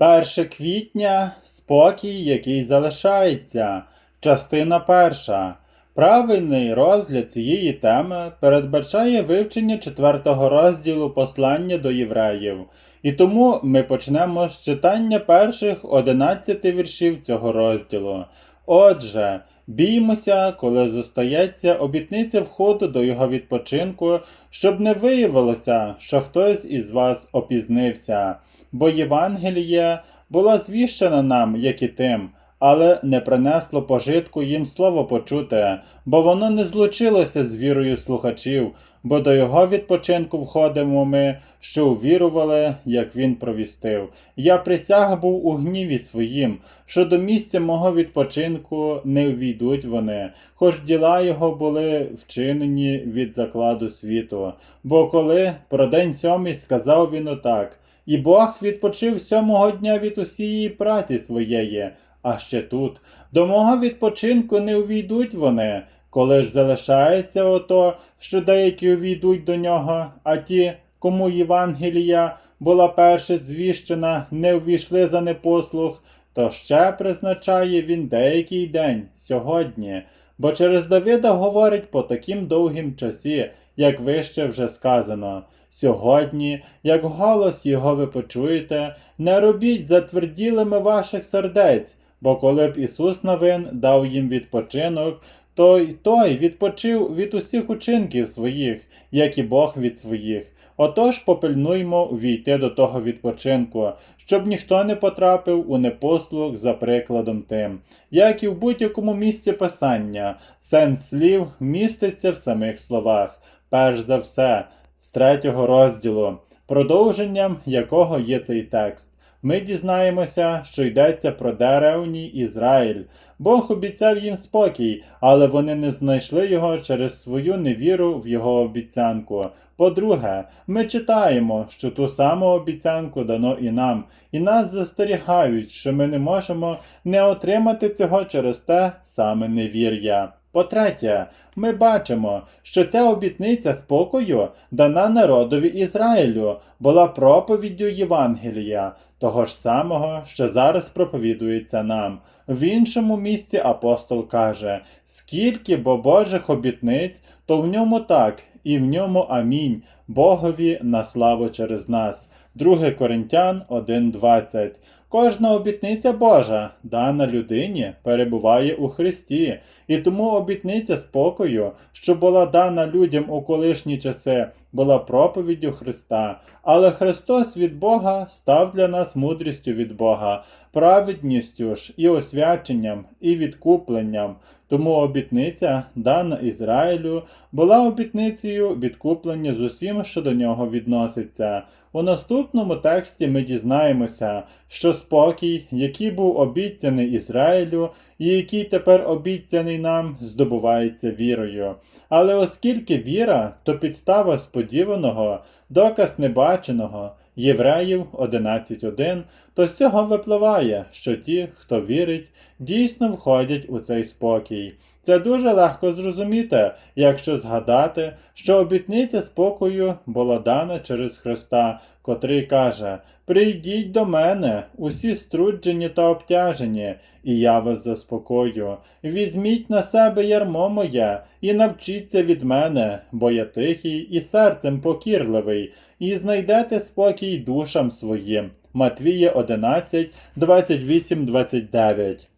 1 квітня спокій, який залишається. Частина перша. Правильний розгляд цієї теми передбачає вивчення четвертого розділу послання до євреїв. І тому ми почнемо з читання перших 11 віршів цього розділу. Отже, біймося, коли зостається обітниця входу до його відпочинку, щоб не виявилося, що хтось із вас опізнився, бо Євангеліє була звіщена нам, як і тим, але не принесло пожитку їм слово почуте, бо воно не злучилося з вірою слухачів, бо до його відпочинку входимо ми, що увірували, як він провістив. Я присяг був у гніві своїм, що до місця мого відпочинку не увійдуть вони, хоч діла його були вчинені від закладу світу. Бо коли про день сьомий сказав він отак, і Бог відпочив сьомого дня від усієї праці своєї. А ще тут до мого відпочинку не увійдуть вони, коли ж залишається ото, що деякі увійдуть до нього, а ті, кому Євангелія була перше звіщена, не увійшли за непослух, то ще призначає він деякий день сьогодні, бо через Давида говорить по таким довгім часі, як вище вже сказано. Сьогодні, як голос його ви почуєте, не робіть затверділими ваших сердець, бо коли б Ісус новин дав їм відпочинок, то й той відпочив від усіх учинків своїх, як і Бог від своїх. Отож попильнуймо війти до того відпочинку, щоб ніхто не потрапив у непослух за прикладом тим, як і в будь-якому місці писання, сенс слів міститься в самих словах, перш за все, з третього розділу, продовженням якого є цей текст. Ми дізнаємося, що йдеться про деревній Ізраїль. Бог обіцяв їм спокій, але вони не знайшли його через свою невіру в його обіцянку. По-друге, ми читаємо, що ту саму обіцянку дано і нам, і нас застерігають, що ми не можемо не отримати цього через те саме невір'я. По-третє, ми бачимо, що ця обітниця спокою дана народові Ізраїлю, була проповіддю Євангелія, того ж самого, що зараз проповідується нам. В іншому місці апостол каже: скільки бо Божих обітниць, то в ньому так, і в ньому амінь, Богові на славу через нас. 2 Коринтян 1.20 Кожна обітниця Божа, дана людині, перебуває у Христі, і тому обітниця спокою, що була дана людям у колишні часи, була проповіддю Христа. Але Христос від Бога став для нас мудрістю від Бога, праведністю ж і освяченням, і відкупленням. Тому обітниця, дана Ізраїлю, була обітницею відкуплення з усім, що до нього відноситься. У наступному тексті ми дізнаємося, що спокій, який був обіцяний Ізраїлю, і який тепер обіцяний нам, здобувається вірою. Але оскільки віра то підстава сподіваного, доказ небаченого, Євреїв 11.1, то з цього випливає, що ті, хто вірить, дійсно входять у цей спокій. Це дуже легко зрозуміти, якщо згадати, що обітниця спокою була дана через Христа, котрий каже: Прийдіть до мене, усі струджені та обтяжені, і я вас заспокою. Візьміть на себе ярмо моє і навчіться від мене, бо я тихий і серцем покірливий, і знайдете спокій душам своїм. Матвія 11, 28, 29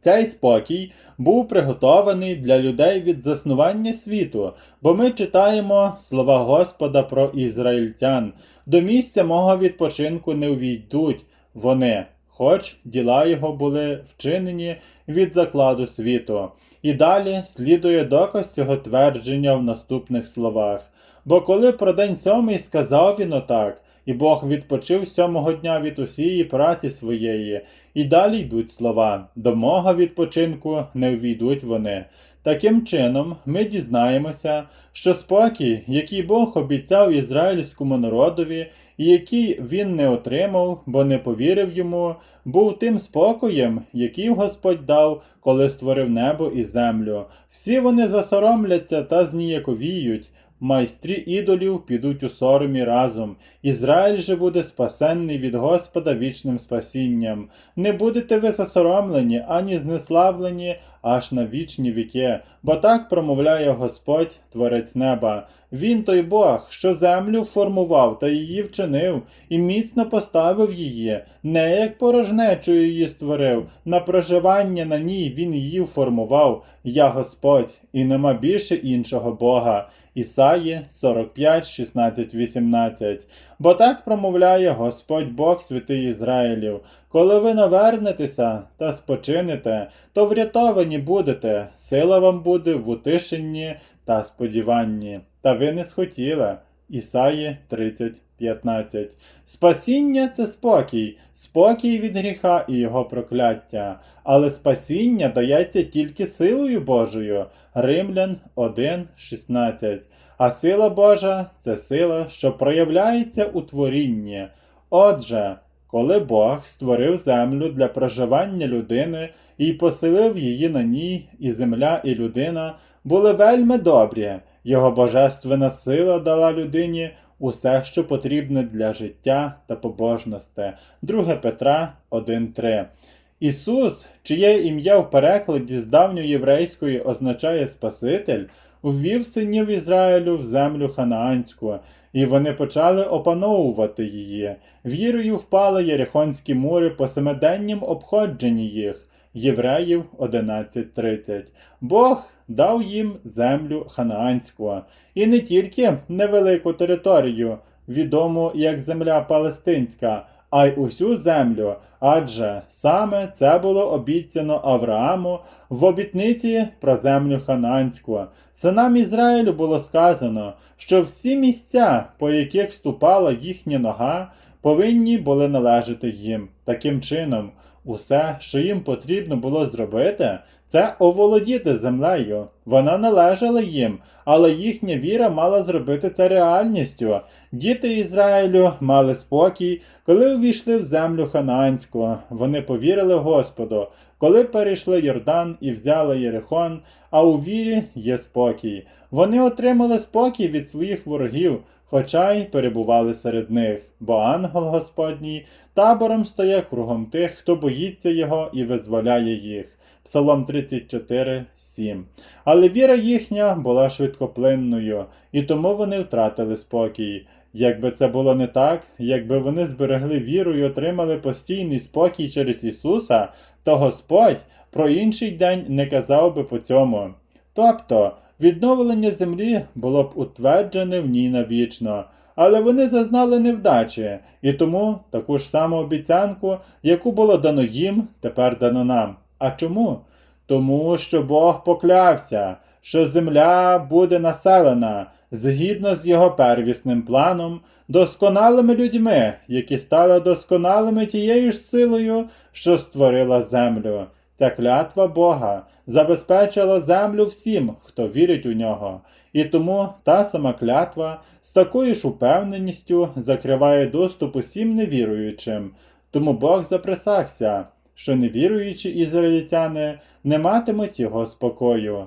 цей спокій був приготований для людей від заснування світу, бо ми читаємо слова Господа про ізраїльтян. До місця мого відпочинку не увійдуть вони, хоч діла його були вчинені від закладу світу. І далі слідує доказ цього твердження в наступних словах. Бо коли про день сьомий сказав він отак, і Бог відпочив сьомого дня від усієї праці своєї, і далі йдуть слова до мого відпочинку не увійдуть вони. Таким чином, ми дізнаємося, що спокій, який Бог обіцяв ізраїльському народові, і який він не отримав, бо не повірив йому, був тим спокоєм, який Господь дав, коли створив небо і землю. Всі вони засоромляться та зніяковіють, майстрі ідолів підуть у соромі разом. Ізраїль же буде спасенний від Господа вічним спасінням. Не будете ви засоромлені, ані знеславлені аж на вічні віки, бо так промовляє Господь, Творець неба. Він той Бог, що землю формував та її вчинив, і міцно поставив її, не як порожнечу її створив, на проживання на ній він її формував. Я Господь, і нема більше іншого Бога. Ісаї 45, 16, 18. Бо так промовляє Господь Бог святий Ізраїлів. Коли ви навернетеся та спочинете, то врятовані будете, сила вам буде в утишенні та сподіванні. Та ви не схотіли. Ісаї 30, 15. Спасіння це спокій, спокій від гріха і його прокляття. Але спасіння дається тільки силою Божою. Римлян 1, 16. А сила Божа це сила, що проявляється у творінні. Отже, коли Бог створив землю для проживання людини і поселив її на ній, і земля, і людина були вельми добрі, його божественна сила дала людині усе, що потрібне для життя та побожності. 2 Петра 1.3 Ісус, чиє ім'я в перекладі з давньоєврейської означає Спаситель, ввів синів Ізраїлю в землю ханаанську, і вони почали опановувати її. Вірою впали Єрихонські мури по семиденнім обходженні їх. Євреїв 11.30. Бог дав їм землю ханаанську, і не тільки невелику територію, відому як земля палестинська, а й усю землю, адже саме це було обіцяно Аврааму в обітниці про землю ханаанську. Синам Ізраїлю було сказано, що всі місця, по яких ступала їхня нога, повинні були належати їм. Таким чином, усе, що їм потрібно було зробити, це оволодіти землею. Вона належала їм, але їхня віра мала зробити це реальністю. Діти Ізраїлю мали спокій, коли увійшли в землю ханаанську. Вони повірили Господу, коли перейшли Йордан і взяли Єрихон, а у вірі є спокій. Вони отримали спокій від своїх ворогів, хоча й перебували серед них, бо ангел Господній табором стає кругом тих, хто боїться його і визволяє їх. Псалом 34, 7. Але віра їхня була швидкоплинною, і тому вони втратили спокій. Якби це було не так, якби вони зберегли віру і отримали постійний спокій через Ісуса, то Господь про інший день не казав би по цьому. Тобто, відновлення землі було б утверджене в ній навічно, але вони зазнали невдачі, і тому таку ж саму обіцянку, яку було дано їм, тепер дано нам. А чому? Тому що Бог поклявся, що земля буде населена згідно з його первісним планом, досконалими людьми, які стали досконалими тією ж силою, що створила землю. Ця клятва Бога забезпечила землю всім, хто вірить у нього. І тому та сама клятва з такою ж упевненістю закриває доступ усім невіруючим. Тому Бог заприсагся, що невіруючі ізраїльтяни не матимуть його спокою.